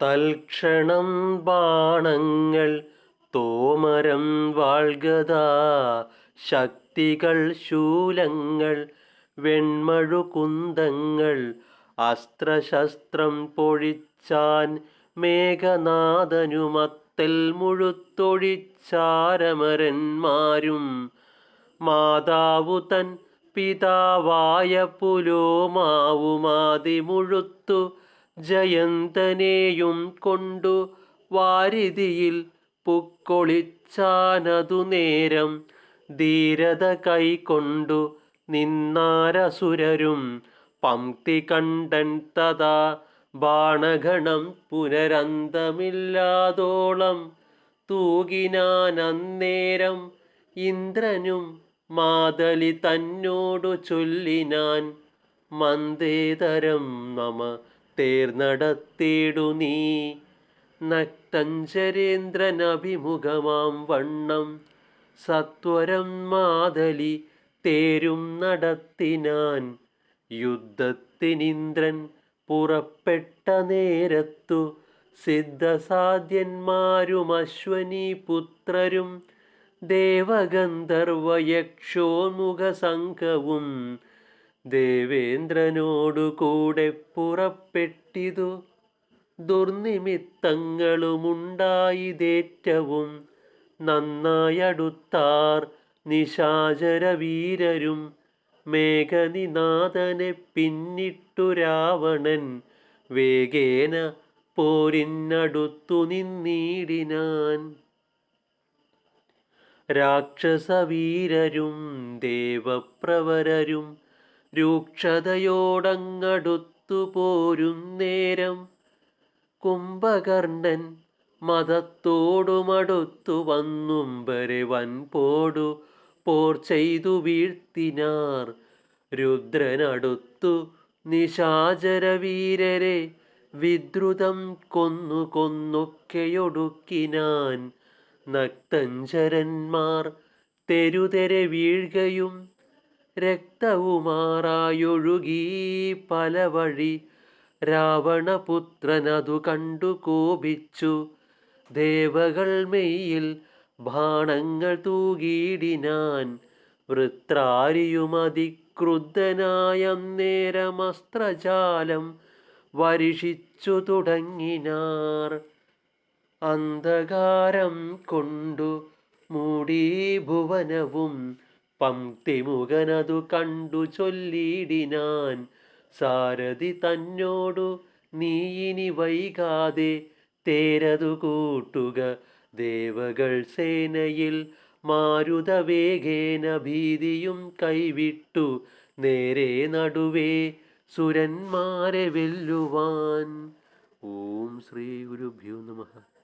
തൽക്ഷണം ബാണങ്ങൾ തോമരം വാൾഗത ശക്തികൾ ശൂലങ്ങൾ വെൺമഴുകുന്തങ്ങൾ അസ്ത്രശസ്ത്രം പൊഴിച്ചാൻ മേഘനാഥനുമത്തൽ മുഴുത്തൊഴിച്ചാരമരന്മാരും മാതാവു തൻ പിതാവായ പുലോമാവുമാതി മുഴുത്തു ജയന്തനെയും കൊണ്ടു വാരിതിയിൽ പുക്കൊളിച്ചാനതു നേരം ധീരത കൈക്കൊണ്ടു നിന്നാരസുരരും പംക്തി കണ്ടൻ തഥാ ബാണഗണം പുനരന്തമില്ലാതോളം തൂകിനാനന്നേരം ഇന്ദ്രനും മാതലി തന്നോടു ചൊല്ലിനാൻ മന്ദേതരം നമ തേർനടത്തേടു നീ. നക്തഞ്ചരേന്ദ്രനഭിമുഖമാം വണ്ണം. സത്വരം മാതലി തേരും നടത്തിനാൻ. യുദ്ധത്തിനിന്ദ്രൻ പുറപ്പെട്ട നേരത്തു സിദ്ധസാധ്യന്മാരും പുത്രരും ദേവഗന്ധർവയക്ഷോമുഖ സംഘവും ദേവേന്ദ്രനോടു കൂടെ പുറപ്പെട്ടിതു. ദുർനിമിത്തങ്ങളുമുണ്ടായിതേറ്റവും നന്നായടുത്താർ നിശാചരവീരരും മേഘനിനാഥനെ പിന്നിട്ടു രാവണൻ വേഗേന പോരിനടുത്തു നിന്നീടിനാൻ. രാക്ഷസവീരരും ദേവപ്രവരരും രൂക്ഷതയോടങ്ങടുത്തു പോരുന്നേരം നേരം. കുംഭകർണൻ മതത്തോടുമടുത്തു വന്നുംബരെ വൻപോടു പോർ ചെയ്തു വീഴ്ത്തിനാർ. രുദ്രനടുത്തു നിശാചരവീരരെ വിദ്രുതം കൊന്നു കൊന്നൊക്കെയൊടുക്കിനാൻ. നക്തഞ്ചരന്മാർ തെരുതെരെ വീഴുകയും രക്തവുമാറായൊഴുകി പല വഴി രാവണപുത്രനതു കണ്ടു കോപിച്ചു. ദേവകൾ മെയ്യിൽ ബാണങ്ങൾ തൂകിയിടിനാൻ വൃത്രാരിയുമതിക്രുദ്ധനായന്നേരമസ്ത്രജാലം വരിഷിച്ചു തുടങ്ങിനാർ. അന്ധകാരം കൊണ്ടു മൂടി ഭുവനവും പംക്തിമുഖനതു കണ്ടു ചൊല്ലിയിടിനാൻ. സാരഥി തന്നോടു നീ ഇനി വൈകാതെ തേരതു കൂട്ടുക. ദേവകൾ സേനയിൽ മാരുതവേഗേന ഭീതിയും കൈവിട്ടു. നേരെ നടുവേ സുരന്മാരെ വെല്ലുവാൻ. ഓം ശ്രീ ഗുരുഭ്യോ നമഃ.